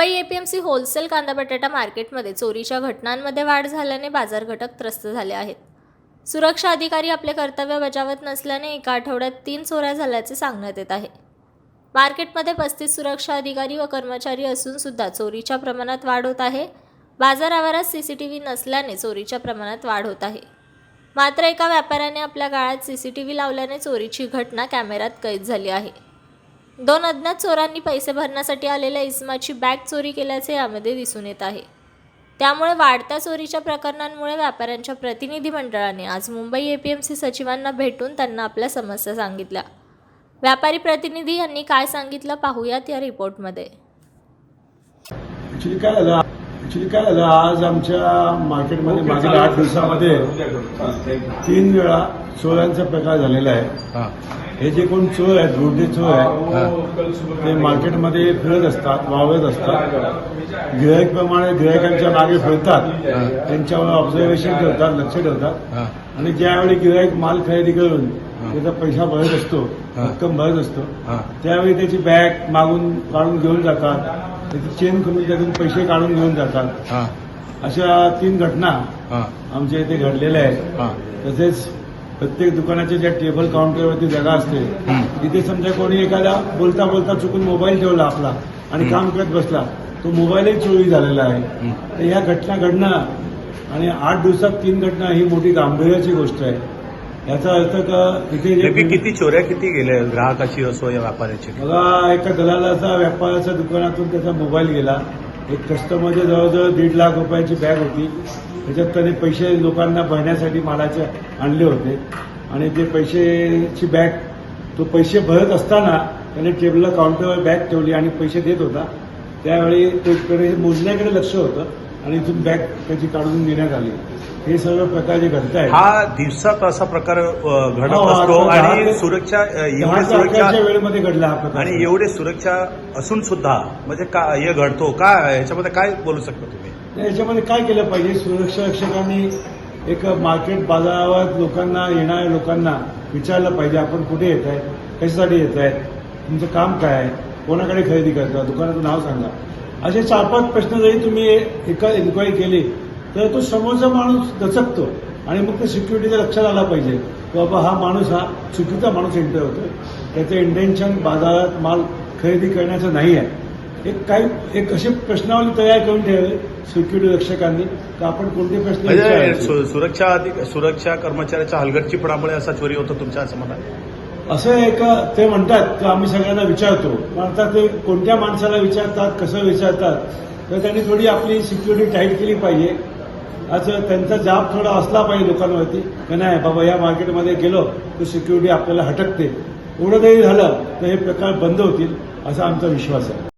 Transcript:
Mumbai APMC wholesale कांदा बटाटा मार्केटमध्ये चोरीच्या घटनांमध्ये वाढ झाल्याने बाजार घटक त्रस्त झाले आहेत. सुरक्षा अधिकारी आपले कर्तव्य बजावत नसल्याने एका आठवड्यात तीन चोऱ्या झाल्याचे सांगण्यात येत आहे. मार्केटमध्ये पस्तीस सुरक्षा अधिकारी व कर्मचारी असून सुद्धा चोरीच्या प्रमाणात वाढ होत आहे. बाजार आवारात सी सी टी व्ही नसल्याने चोरीच्या प्रमाणात वाढ होत आहे. मात्र एका व्यापाऱ्याने आपल्या गाळ्यात सी सी टी व्ही लावल्याने चोरीची घटना कॅमेऱ्यात कैद झाली आहे. दोन अज्ञात चोरांनी पैसे भरण्यासाठी आलेल्या इस्माची बॅग चोरी केल्याचे यामध्ये दिसून येत आहे. त्यामुळे वाढत्या चोरीच्या प्रकरणांमुळे व्यापाऱ्यांच्या प्रतिनिधी मंडळाने आज मुंबई एपीएमसी सचिवांना भेटून त्यांना आपल्या समस्या सांगितल्या. व्यापारी प्रतिनिधी यांनी काय सांगितलं पाहूयात या रिपोर्टमध्ये. ऍक्च्युली काय झालं आज आमच्या मार्केटमध्ये मागील आठ दिवसामध्ये तीन वेळा चोऱ्यांचा प्रकार झालेला आहे. हा, हे जे कोण चोर आहेत रोडे चोर आहेत ते मार्केटमध्ये फिरत असतात वावरत असतात. गिरायकप्रमाणे गिरायकांच्या मागे फिरतात त्यांच्यावर ऑब्झर्वेशन ठेवतात लक्ष ठेवतात. हा, आणि ज्यावेळी गिरायक माल खरेदी करून त्याचा पैसा भरत असतो. रक्कम भरत असतो. त्यावेळी त्याची बॅग मागून काढून घेऊन जातात. त्याची चेन करून त्यातून पैसे काढून घेऊन जातात. अशा तीन घटना आमच्या इथे घडलेल्या आहेत. तसेच प्रत्येक दुकानाच्या ज्या टेबल काउंटरवरती जागा असते तिथे समजा कोणी एखादा बोलता बोलता चुकून मोबाईल ठेवला आपला आणि काम करत बसला तो मोबाईलही चोरी झालेला आहे. तर ह्या घटना घडणं आणि आठ दिवसात तीन घटना ही मोठी गांभीर्याची गोष्ट आहे. याचा अर्थ का इथे जे किती चोऱ्या किती गेल्या? ग्राहकाची असो या व्यापाऱ्याची? बघा एका दलालाचा व्यापाराच्या दुकानातून त्याचा मोबाईल गेला. एक कस्टमरचे जवळजवळ दीड लाख रुपयाची बॅग होती. त्याच्यात त्याने पैसे लोकांना भरण्यासाठी मालाचे आणले होते. आणि ते पैशाची बॅग तो पैसे भरत असताना त्याने टेबलला काउंटरवर बॅग ठेवली आणि पैसे देत होता. त्यावेळी त्याकडे मोजण्याकडे लक्ष होतं. आणि इथून बॅग त्याची काढून देण्यात आली. हे सर्व प्रकार जे घडत आहेत हा दिवसात असा प्रकार अ, घडत हो, असतो आणि सुरक्षा एवढे सुरक्षा वेळेमध्ये घडला हा प्रकार. आणि एवढे सुरक्षा असून सुद्धा म्हणजे का हे घडतो काय याच्यामध्ये काय बोलू शकता तुम्ही? याच्यामध्ये काय केलं पाहिजे? सुरक्षा रक्षकांनी एक मार्केट बाजारावर लोकांना येणाऱ्या लोकांना विचारलं पाहिजे आपण कुठे येत आहे कशासाठी येत आहे तुमचं काम काय आहे कोणाकडे खरेदी करता? दुकानाचं नाव सांगा. असे चार पाच प्रश्न जरी तुम्ही एका इन्क्वायरी केली तर तो समोरचा माणूस दचकतो आणि मग ते सिक्युरिटीच्या लक्षात आला पाहिजे. बाबा हा माणूस हा चुकीचा माणूस एंटर होतोय. त्याचं इंटेन्शन बाजारात माल खरेदी करण्याचं नाही आहे. एक काही एक अशी प्रश्नावली तयार करून ठेवावी सिक्युरिटी रक्षकांनी तर आपण कोणते प्रश्न म्हणजे सुरक्षा अधिक- सुरक्षा कर्मचाऱ्याच्या हलगर्जीपणामुळे असा चोरी होतो तुमच्या असं म्हणा असं एक ते म्हणतात की आम्ही सगळ्यांना विचारतो? पण आता ते कोणत्या माणसाला विचारतात कसं विचारतात? तर त्यांनी थोडी आपली सिक्युरिटी टाईट केली पाहिजे. असं त्यांचा जाब थोडा असला पाहिजे लोकांवरती. की नाही बाबा या मार्केटमध्ये गेलो तर सिक्युरिटी आपल्याला हटकते. एवढं जरी झालं तर हे प्रकार बंद होतील असा आमचा विश्वास आहे.